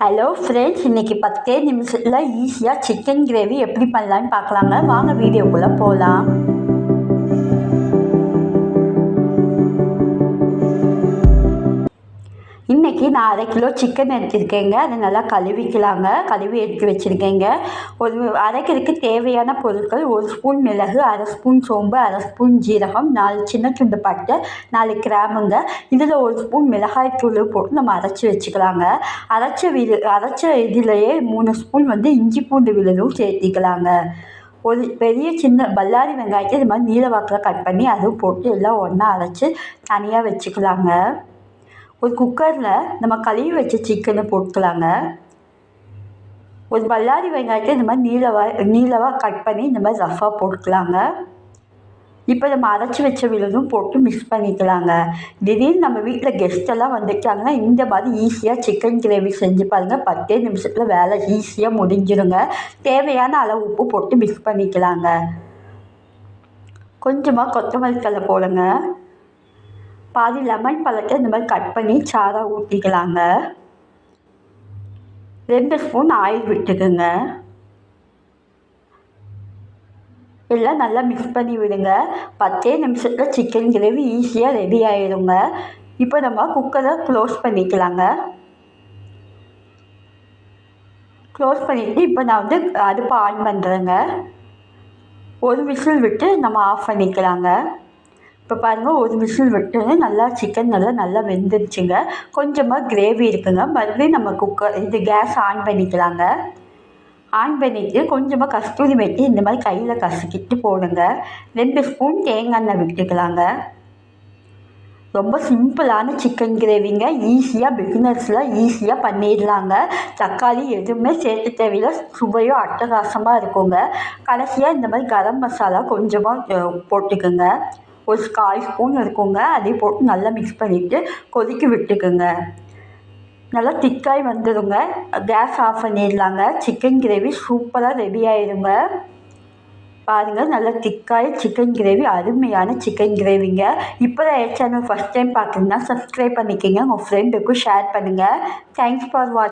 Hello friends இன்றைக்கி பத்தே நிமிஷத்தில் ஈஸியாக சிக்கன் கிரேவி எப்படி பண்ணலான்னு பார்க்கலாங்க. வாங்க வீடியோக்குள்ளே போகலாம் நான் அரை கிலோ சிக்கன் எடுத்துருக்கேங்க. அதை நல்லா கழுவிக்கலாங்க. கழுவி எடுத்து வச்சுருக்கேங்க. ஒரு அரைக்கிறதுக்கு தேவையான பொருட்கள் ஒரு ஸ்பூன் மிளகு அரை ஸ்பூன் சோம்பு அரை ஸ்பூன் ஜீரகம் நாலு சின்ன துண்டு பட்டை நாலு கிராமுங்க. இதில் ஒரு ஸ்பூன் மிளகாய் தூள் போட்டு நம்ம அரைச்சி வச்சுக்கலாங்க. அரைச்ச விழு அரைச்ச இதுலேயே மூணு ஸ்பூன் வந்து இஞ்சி பூண்டு விழுதும் சேர்த்திக்கலாங்க. ஒரு பெரிய சின்ன பல்லாரி வெங்காயத்தை இது மாதிரி நீல வாக்கில் கட் பண்ணி அதுவும் போட்டு எல்லாம் ஒன்றா அரைச்சி தனியாக வச்சுக்கலாங்க. ஒரு குக்கரில் நம்ம கழுவி வச்ச சிக்கனை போட்டுக்கலாங்க. ஒரு பல்லாரி வெங்காயத்தை இந்த மாதிரி நீளவாக நீளவாக கட் பண்ணி இந்த மாதிரி ரஃபாக போட்டுக்கலாங்க. இப்போ நம்ம அரைச்சி வச்ச விழுதும் போட்டு மிக்ஸ் பண்ணிக்கலாங்க. திடீர்னு நம்ம வீட்டில் கெஸ்ட்டெல்லாம் வந்துட்டாங்கன்னா இந்த மாதிரி ஈஸியாக சிக்கன் கிரேவி செஞ்சு பாருங்கள் பத்தே நிமிஷத்தில் வேலை ஈஸியாக முடிஞ்சிருங்க. தேவையான அளவு உப்பு போட்டு மிக்ஸ் பண்ணிக்கலாங்க. கொஞ்சமாக கொத்தமல்லி தலை போடுங்க. பாதி லெமன் பழத்தை இந்த மாதிரி கட் பண்ணி சாராக ஊற்றிக்கலாங்க ரெண்டு ஸ்பூன் ஆயில் விட்டுக்குங்க. எல்லாம் நல்லா மிக்ஸ் பண்ணி விடுங்க. பத்தே நிமிஷத்தில் சிக்கன் கிரேவி ஈஸியாக ரெடி ஆயிடுங்க. இப்போ நம்ம குக்கரை க்ளோஸ் பண்ணிக்கலாங்க. க்ளோஸ் பண்ணிவிட்டு இப்போ நான் வந்து அடுப்பை ஆன் பண்ணுறேங்க ஒரு விசில் விட்டு நம்ம ஆஃப் பண்ணிக்கலாங்க. இப்போ பாருங்கள் ஒரு விசில் விட்டோன்னே நல்லா சிக்கன் நல்லா நல்லா வெந்துருச்சுங்க. கொஞ்சமாக கிரேவி இருக்குங்க. மறுபடியும் நம்ம குக்கர் இது கேஸ் ஆன் பண்ணிக்கலாங்க. ஆன் பண்ணிவிட்டு கொஞ்சமாக கஸ்தூரி மெட்டி இந்த மாதிரி கையில் கசக்கிட்டு போடுங்க. ரெண்டு ஸ்பூன் தேங்காய் எண்ணெய் விட்டுக்கலாங்க. ரொம்ப சிம்பிளான சிக்கன் கிரேவிங்க ஈஸியாக பிகினர்ஸில் ஈஸியாக பண்ணிடலாங்க. தக்காளி எதுவுமே சேர்த்து தேவையில்ல. சுவையோ அட்டகாசமாக இருக்குங்க. கடைசியாக இந்த மாதிரி கரம் மசாலா கொஞ்சமாக போட்டுக்குங்க. ஒரு கால் ஸ்பூன் இருக்குங்க அதையும் போட்டு நல்லா மிக்ஸ் பண்ணிவிட்டு கொதிக்க விட்டுக்குங்க. நல்லா திக்காய் வந்துடுங்க கேஸ் ஆஃப் பண்ணிடலாங்க. சிக்கன் கிரேவி சூப்பராக ரெடி ஆயிடுங்க. பாருங்கள் நல்லா திக்காய் சிக்கன் கிரேவி அருமையான சிக்கன் கிரேவிங்க இப்போ தான் என் சேனல் ஃபஸ்ட் டைம் பார்க்குறீங்கன்னா சப்ஸ்கிரைப் பண்ணிக்கோங்க. உங்கள் ஃப்ரெண்டுக்கும் ஷேர் பண்ணுங்கள் தேங்க்ஸ் ஃபார் வாட்ச்